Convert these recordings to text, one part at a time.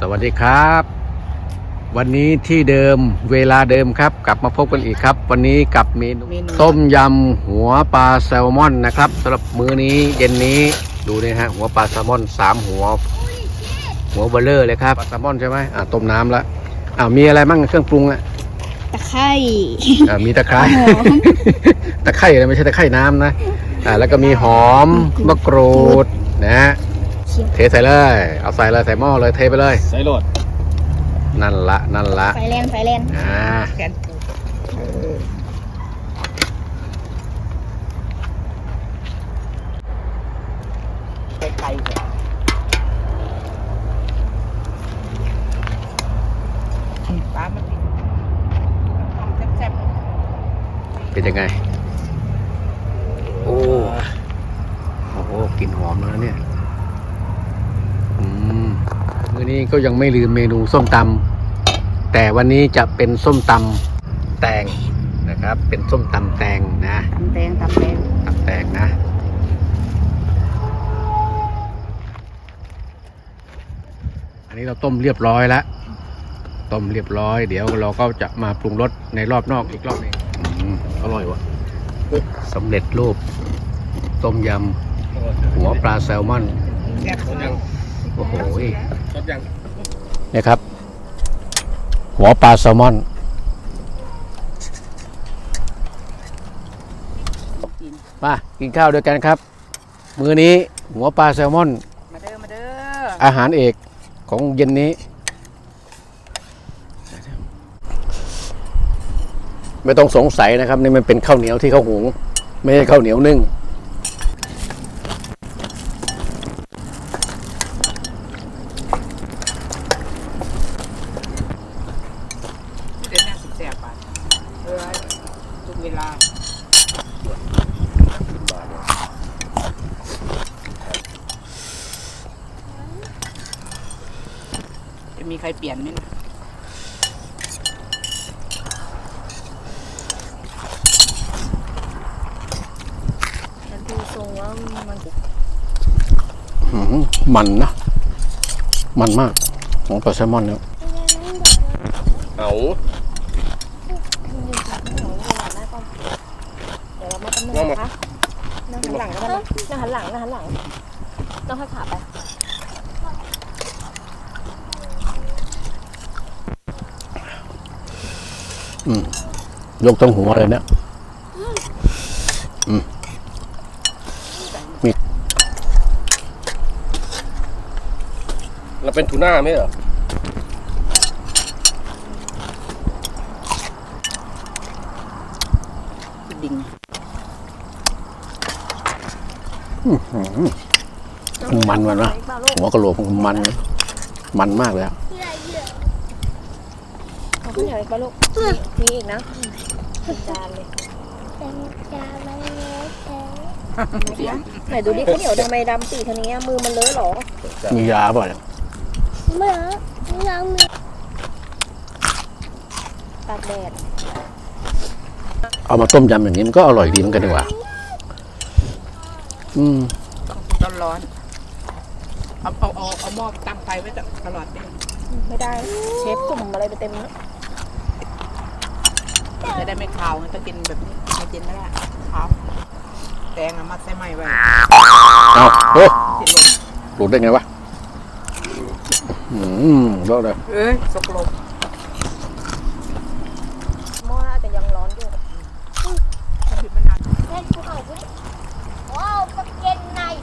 สวัสดีครับ วันนี้ที่เดิมเวลาเดิมครับ กลับมาพบกันอีกครับ วันนี้กับเมนูเมนูต้มยำหัวปลาแซลมอนนะครับสำหรับมื้อนี้เย็นนี้ดูนี่ฮะหัวปลาแซลมอนสามหัว หัวเบลเลอร์เลยครับปลาแซลมอนใช่ไหมอ่าต้มน้ำละอ่ามีอะไรบ้างเครื่องปรุงอะตะไคร้อ่ามีตะไคร้หอมตะไคร้นะไม่ใช่ตะไคร้น้ำนะอ่าแล้วก็มีหอมมะกรูดนะ ฮะเชียงเทใส่เลย เอาใส่เลยใส่หม้อเลยเทไปเลย ใส่โหลดนั่นละนั่นละไฟแลนไฟแลนอ่าแกนปูไก่ไก่ปลามันดิแซ่บเป็นยังไงโอ้โอ้โหกลิ่นหอมแล้วเนี่ยอืม มื้อนี้ก็ยังไม่ลืมเมนูส้มตำแต่วันนี้จะเป็นส้มตำแตงนะครับ เป็นส้มตำแตงนะๆตำแตงตำแตงตำแตงนะอันนี้เราต้มเรียบร้อยแล้วต้มเรียบร้อย เดี๋ยวเราก็จะมาปรุงรสในรอบนอกอีกรอบหนึงอืมอร่อยวะสำเร็จรูป ต้มยำหัวปลาแซลมอนแซ่บสดยังโอ้โห สดยังเนี่ยครับ หัวปลาแซลมอนกินมากินข้าวด้วยกันครับ มื้อนี้หัวปลาแซลมอน มาเด้อ มาเด้อ อาหารเอกของเย็นนี้ ไม่ต้องสงสัยนะครับ นี่มันเป็นข้าวเหนียวที่เขาหุง ไม่ใช่ข้าวเหนียวนึ่ง เดี๋ยวนั่งสิแซ่บไปเออทุก เวลาจะมีใครเปลี่ยนไหมนะฉันดูทรงว่ามันอื้อหือมันนะ มันมากของปลาแซลมอนเนี่ย เอา เดี๋ยวเรามาตำแหน่งนะคะนั่งหันหลังก็ได้ไหมนั่งหันหลังนั่งหันหลังต้องให้ขาไปยกทั้งหัวเลยเนี่ยเราเป็นทูน่าไหมเหรอดิ่ง มันมันนะหัวกะโหลกมัน มันมากเลยอะเอาขึ้นเหนียวอีกปะลูกมีอีกนะจานเลยไหนดูดิข้าวเหนียวทำไมดำสีเท่านี้อะมือมันเลอะเหรอ มียาเปล่ะเนี่ยตากแดดเอามาต้มยำอย่างนี้มันก็อร่อยดีเหมือนกันดีกว่า อืมร้อนร้อนๆเอาเอาเอาเอาหม้อตั้งไฟไว้ตลอดเลยไม่ได้ เชฟจุ่มอะไรไปเต็มแล้วจะได้ไม่คาวมันก็กินแบบนี้ไม่กินไม่ได้คาวแตงอะมัดใส่ไม้ไว้เอาโอ้ติดลมหลุดได้ไงวะ อืมรอดเลยเอ้ยสกลมหม้ออาจจะยังร้อนอยู่ ผิดมันนาน ว้าวสเก็ตไนส์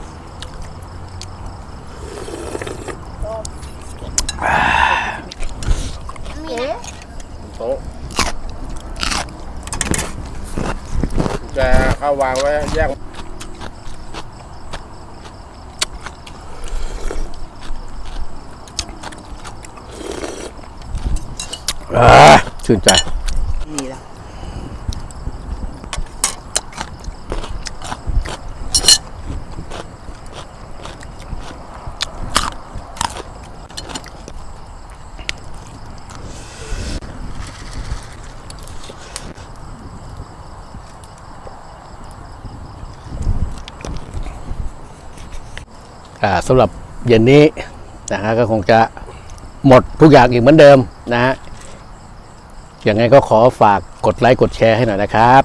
โต๊ะ จะเข้าวางไว้แยกอ่าชื่นใจ สำหรับเย็นนี้นะฮะก็คงจะหมดทุกอย่างอีกเหมือนเดิมนะฮะยังไงก็ขอฝากกดไลค์กดแชร์ให้หน่อยนะครับ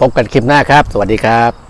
พบกันคลิปหน้าครับ สวัสดีครับ